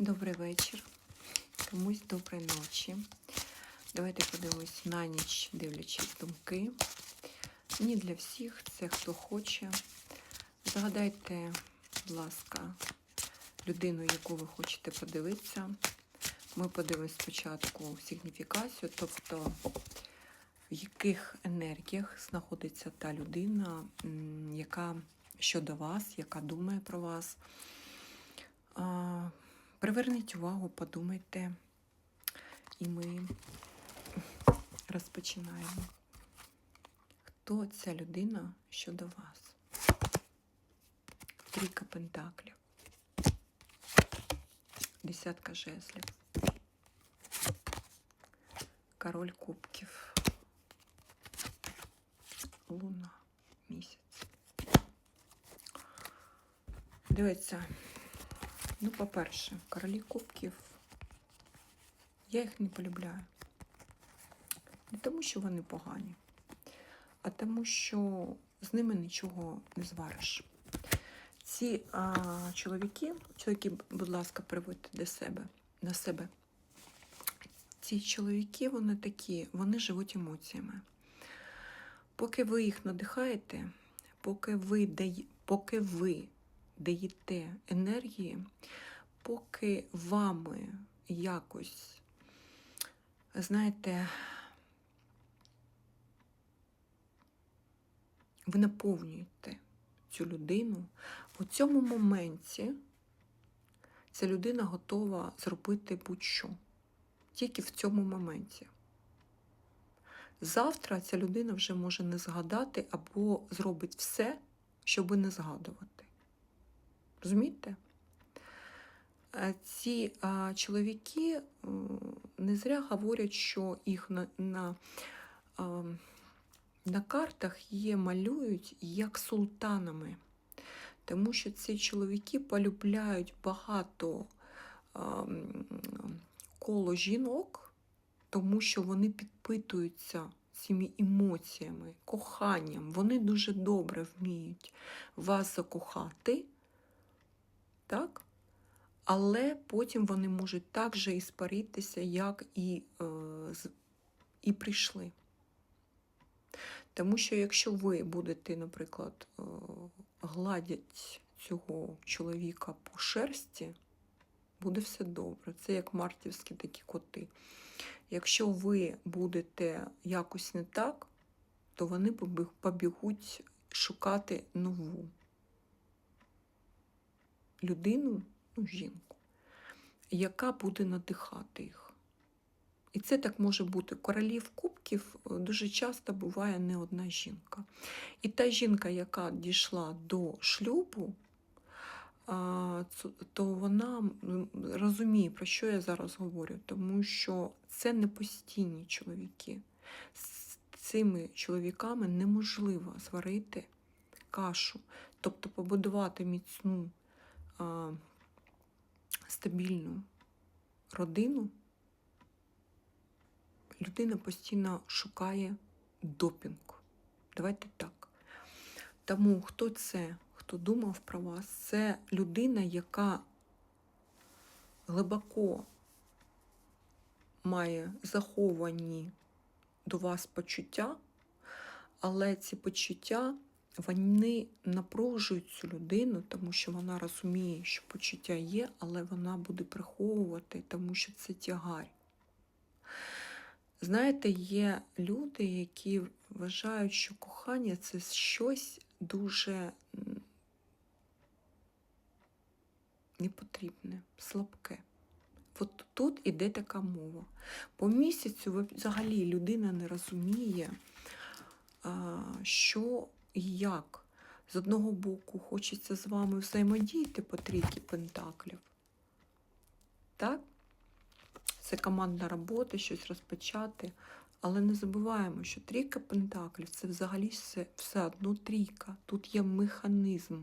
Добрий вечір. Комусь доброї ночі. Давайте подивимось на ніч, дивлячись думки. Не для всіх, це хто хоче. Загадайте, будь ласка, людину, яку ви хочете подивитися. Ми подивимось спочатку сигніфікацію, тобто в яких енергіях знаходиться та людина, яка щодо вас, яка думає про вас. Приверніть увагу, подумайте, і ми розпочинаємо. Хто ця людина щодо вас? Трійка пентаклів, десятка жезлів, король кубків, луна, місяць. Дивіться. Ну, по-перше, королі кубків. Я їх не полюбляю. Не тому, що вони погані, а тому, що з ними нічого не звариш. Ці а, чоловіки, чоловіки, будь ласка, приводьте до себе, на себе. Ці чоловіки, вони такі, вони живуть емоціями. Поки ви їх надихаєте, поки ви, поки ви даєте енергії, поки вами якось, знаєте, ви наповнюєте цю людину, у цьому моменті ця людина готова зробити будь-що. Тільки в цьому моменті. Завтра ця людина вже може не згадати або зробить все, щоб не згадувати. Розумієте? Е, Ці а, чоловіки не зря говорять, що їх на, на, а, на картах є малюють як султанами. Тому що ці чоловіки полюбляють багато а, коло жінок, тому що вони підпитуються цими емоціями, коханням. Вони дуже добре вміють вас закохати так? Але потім вони можуть так же і спаритися, як і, е, і прийшли. Тому що якщо ви будете, наприклад, е, гладять цього чоловіка по шерсті, буде все добре. Це як мартівські такі коти. Якщо ви будете якось не так, то вони побігуть шукати нову людину, ну, жінку, яка буде надихати їх. І це так може бути. Королів кубків е, дуже часто буває не одна жінка. І та жінка, яка дійшла до шлюбу, то вона розуміє, про що я зараз говорю, тому що це не постійні чоловіки. З цими чоловіками неможливо сварити кашу, тобто побудувати міцну а, стабільну родину, людина постійно шукає допінг. Давайте так. Тому хто це, хто думав про вас, це людина, яка глибоко має заховані до вас почуття, але ці почуття вони напружують цю людину, тому що вона розуміє, що почуття є, але вона буде приховувати, тому що це тягар. Знаєте, є люди, які вважають, що кохання це щось дуже непотрібне, слабке. От тут іде така мова. По місяцю взагалі людина не розуміє, що як. З одного боку, хочеться з вами взаємодіяти по трійки пентаклів. Так? Це командна робота, щось розпочати. Але не забуваємо, що трійка пентаклів це взагалі все, все одно трійка. Тут є механізм.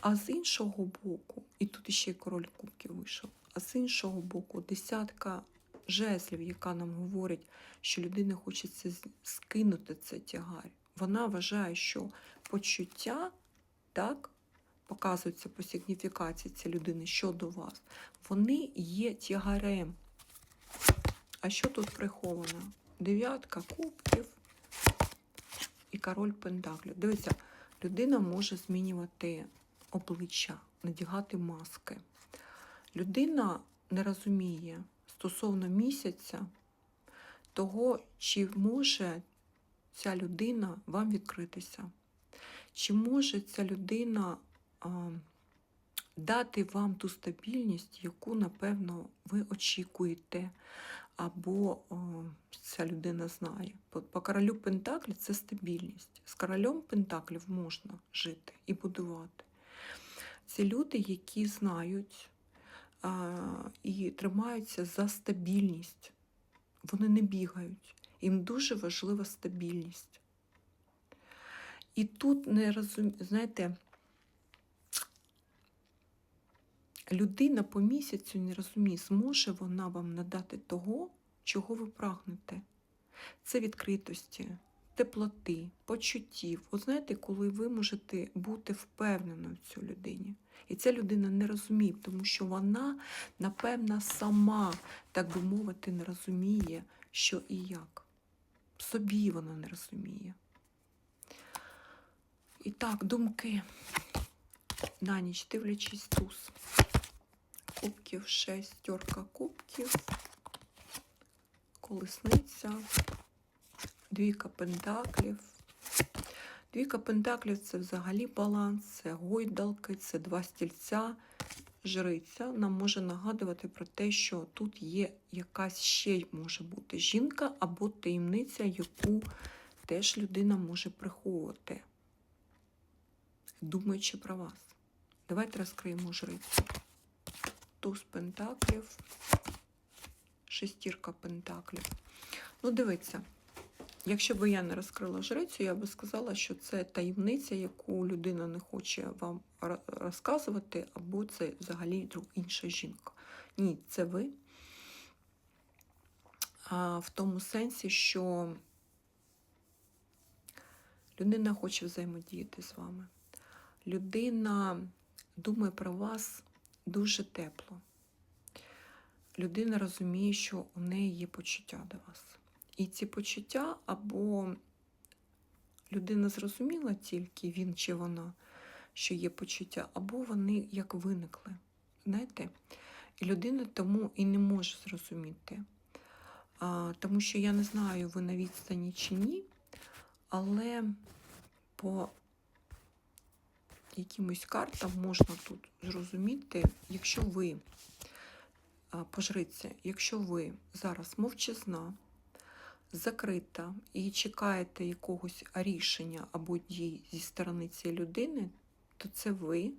А з іншого боку, і тут ще й король кубків вийшов, а з іншого боку, десятка жезлів, яка нам говорить, що людина хочеться скинути це тягар. Вона вважає, що почуття так, показуються по сигніфікації цієї людини щодо вас, вони є тягарем. А що тут приховано? Дев'ятка кубків і король пентаклів. Дивіться, людина може змінювати обличчя, надягати маски. Людина не розуміє стосовно місяця того, чи може ця людина вам відкритися, чи може ця людина а, дати вам ту стабільність, яку, напевно, ви очікуєте, або о, ця людина знає. По, по королю Пентаклів це стабільність. З королем Пентаклів можна жити і будувати. Це люди, які знають а, і тримаються за стабільність. Вони не бігають. Їм дуже важлива стабільність. І тут не розумію, знаєте, людина по місяцю не розуміє, зможе вона вам надати того, чого ви прагнете. Це відкритості, теплоти, почуттів. От знаєте, коли ви можете бути впевненою в цій людині. І ця людина не розуміє, тому що вона, напевно, сама, так би мовити, не розуміє, що і як. Собі вона не розуміє. І так, думки. На ніч дивлячись туз. Кубків, шестерка кубків, колесниця, двійка пентаклів. Двійка пентаклів це взагалі баланс, це гойдалки, це два стільця. Жриця нам може нагадувати про те, що тут є якась ще може бути жінка або таємниця, яку теж людина може приховувати, думаючи про вас. Давайте розкриємо жрицю. Туз пентаклів, шестірка пентаклів. Ну, дивіться, якщо б я не розкрила жрицю, я би сказала, що це таємниця, яку людина не хоче вам розказувати, або це взагалі інша жінка. Ні, це ви. А, в тому сенсі, що людина хоче взаємодіяти з вами. Людина думає про вас дуже тепло. Людина розуміє, що у неї є почуття до вас. І ці почуття або людина зрозуміла тільки він чи вона, що є почуття, або вони як виникли. Знаєте? І людина тому і не може зрозуміти. А, тому що я не знаю, ви на відстані чи ні, але по якимось картам можна тут зрозуміти, якщо ви а, якщо ви зараз мовчазна, закрита і чекаєте якогось рішення або дій зі сторони цієї людини, то це ви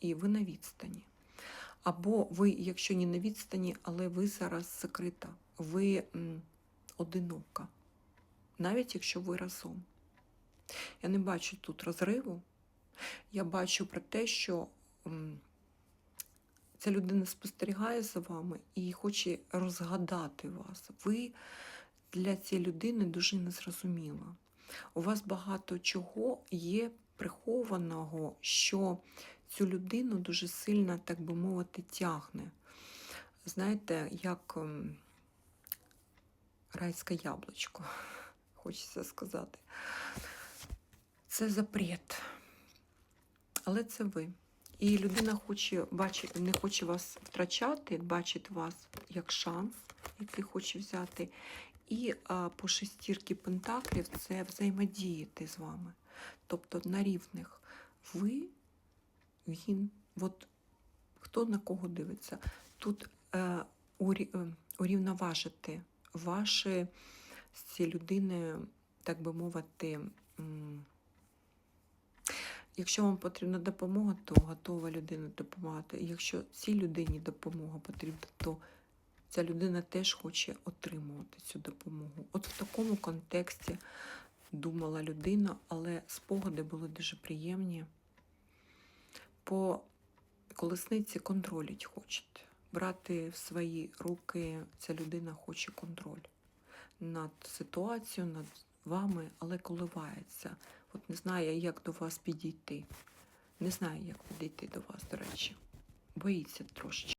і ви на відстані. Або ви, якщо не на відстані, але ви зараз закрита, ви одинока, навіть якщо ви разом. Я не бачу тут розриву. Я бачу про те, що ця людина спостерігає за вами і хоче розгадати вас. Ви для цієї людини дуже незрозуміла. У вас багато чого є прихованого, що цю людину дуже сильно, так би мовити, тягне. Знаєте, як ем, райське яблучко, хочеться сказати. Це запрет. Але це ви. І людина хоче бачити, не хоче вас втрачати, бачить вас як шанс, який хоче взяти. І по шестірки пентаклів це взаємодіяти з вами. Тобто на рівних ви, він, от хто на кого дивиться. Тут е, урі, е, урівноважити ваші з цією людиною, так би мовити, Якщо вам потрібна допомога, то готова людина допомагати. Якщо цій людині допомога потрібна, то ця людина теж хоче отримувати цю допомогу. От в такому контексті думала людина, але спогади були дуже приємні. По колесниці контролять хочете. Брати в свої руки ця людина хоче контроль над ситуацією, над вами, але коливається. От не знає, як до вас підійти. Не знаю, як підійти до вас, до речі. Боїться трошечки.